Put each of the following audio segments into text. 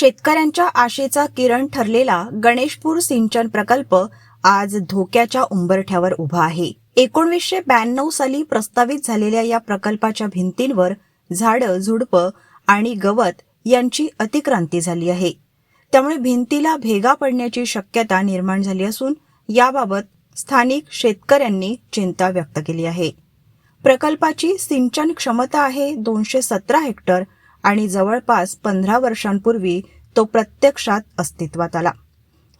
शेतकऱ्यांच्या आशेचा किरण ठरलेला गणेशपूर सिंचन प्रकल्प आज धोक्याच्या उंबरठ्यावर उभा आहे. एकोणवीसशे ब्याण्णव साली प्रस्तावित झालेल्या या प्रकल्पाच्या भिंतींवर झाडं झुडपं आणि गवत यांची अतिक्रांती झाली आहे. त्यामुळे भिंतीला भेगा पडण्याची शक्यता निर्माण झाली असून याबाबत स्थानिक शेतकऱ्यांनी चिंता व्यक्त केली आहे. प्रकल्पाची सिंचन क्षमता आहे दोनशे सतरा हेक्टर आणि जवळपास पंधरा वर्षांपूर्वी तो प्रत्यक्षात अस्तित्वात आला.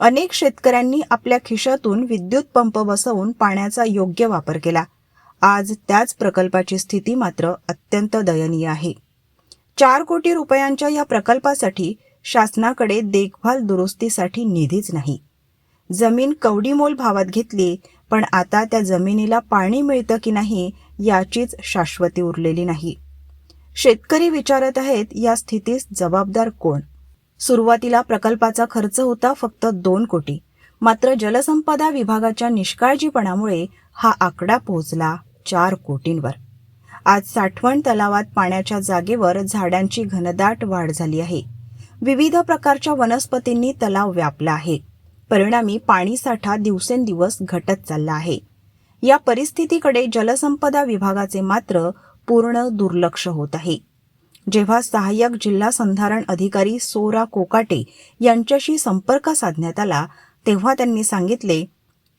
अनेक शेतकऱ्यांनी आपल्या खिशातून विद्युत पंप बसवून पाण्याचा योग्य वापर केला. आज त्याच प्रकल्पाची स्थिती मात्र अत्यंत दयनीय आहे. चार कोटी रुपयांच्या या प्रकल्पासाठी शासनाकडे देखभाल दुरुस्तीसाठी निधीच नाही. जमीन कवडीमोल भावात घेतली पण आता त्या जमिनीला पाणी मिळतं की नाही याचीच शाश्वती उरलेली नाही. शेतकरी विचारत आहेत या स्थितीस जबाबदार कोण? सुरुवातीला प्रकल्पाचा खर्च होता फक्त दोन कोटी. मात्र जलसंपदा विभागाच्या निष्काळजीपणामुळे हा आकडा पोहोचला चार कोटींवर. आज साठवण तलावात पाण्याच्या जागेवर झाडांची घनदाट वाढ झाली आहे. विविध प्रकारच्या वनस्पतींनी तलाव व्यापला आहे. परिणामी पाणीसाठा दिवसेंदिवस घटत चालला आहे. या परिस्थितीकडे जलसंपदा विभागाचे मात्र पूर्ण दुर्लक्ष होत आहे. जेव्हा सहाय्यक जिल्हा संधारण अधिकारी सोरा कोकाटे यांच्याशी संपर्क साधण्यात आला तेव्हा त्यांनी सांगितले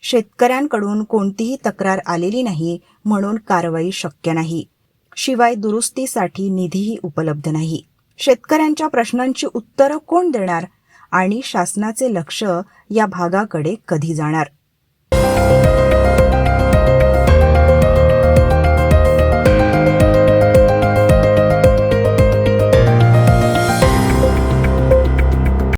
शेतकऱ्यांकडून कोणतीही तक्रार आलेली नाही म्हणून कारवाई शक्य नाही. शिवाय दुरुस्तीसाठी निधीही उपलब्ध नाही. शेतकऱ्यांच्या प्रश्नांची उत्तरं कोण देणार आणि शासनाचे लक्ष या भागाकडे कधी जाणार?